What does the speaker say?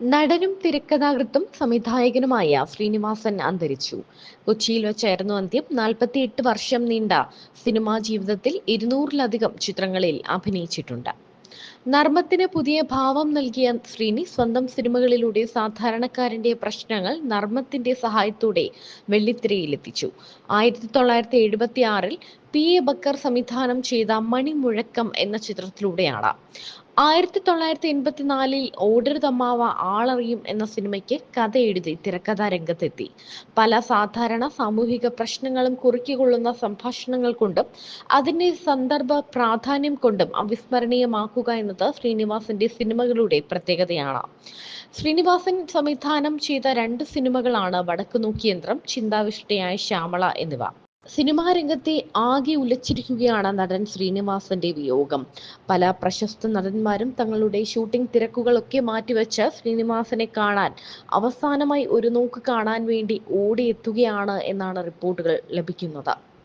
നടനും തിരക്കഥാകൃത്തും സംവിധായകനുമായ ശ്രീനിവാസൻ അന്തരിച്ചു. കൊച്ചിയിൽ വെച്ചായിരുന്നു അന്ത്യം. നാൽപ്പത്തിയെട്ട് വർഷം നീണ്ട സിനിമാ ജീവിതത്തിൽ ഇരുന്നൂറിലധികം ചിത്രങ്ങളിൽ അഭിനയിച്ചിട്ടുണ്ട്. നർമ്മത്തിന് പുതിയ ഭാവം നൽകിയ ശ്രീനി സ്വന്തം സിനിമകളിലൂടെ സാധാരണക്കാരന്റെ പ്രശ്നങ്ങൾ നർമ്മത്തിന്റെ സഹായത്തോടെ വെള്ളിത്തിരയിലെത്തിച്ചു. ആയിരത്തി തൊള്ളായിരത്തി എഴുപത്തി ആറിൽ പി എ ബക്കർ സംവിധാനം ചെയ്ത മണിമുഴക്കം എന്ന ചിത്രത്തിലൂടെയാണ്. ആയിരത്തി തൊള്ളായിരത്തി എൺപത്തിനാലിൽ ഓടരുതമ്മാവ ആളറിയും എന്ന സിനിമയ്ക്ക് കഥ എഴുതി തിരക്കഥാ രംഗത്തെത്തി പല സാധാരണ സാമൂഹിക പ്രശ്നങ്ങളും കുറുക്കിക്കൊള്ളുന്ന സംഭാഷണങ്ങൾ കൊണ്ടും അതിന്റെ സന്ദർഭ പ്രാധാന്യം കൊണ്ടും അവിസ്മരണീയമാക്കുക എന്നത് ശ്രീനിവാസന്റെ സിനിമകളുടെ പ്രത്യേകതയാണ്. ശ്രീനിവാസൻ സംവിധാനം ചെയ്ത രണ്ട് സിനിമകളാണ് വടക്കുനോക്കിയന്ത്രം ചിന്താവിഷ്ടയായ ശ്യാമള എന്നിവ. സിനിമാ രംഗത്തെ ആകെ ഉലച്ചിരിക്കുകയാണ് നടൻ ശ്രീനിവാസന്റെ വിയോഗം. പല പ്രശസ്ത നടന്മാരും തങ്ങളുടെ ഷൂട്ടിംഗ് തിരക്കുകളൊക്കെ മാറ്റിവെച്ച് ശ്രീനിവാസനെ കാണാൻ അവസാനമായി ഒരു നോക്ക് കാണാൻ വേണ്ടി ഓടിയെത്തുകയാണ് എന്നാണ് റിപ്പോർട്ടുകൾ ലഭിക്കുന്നത്.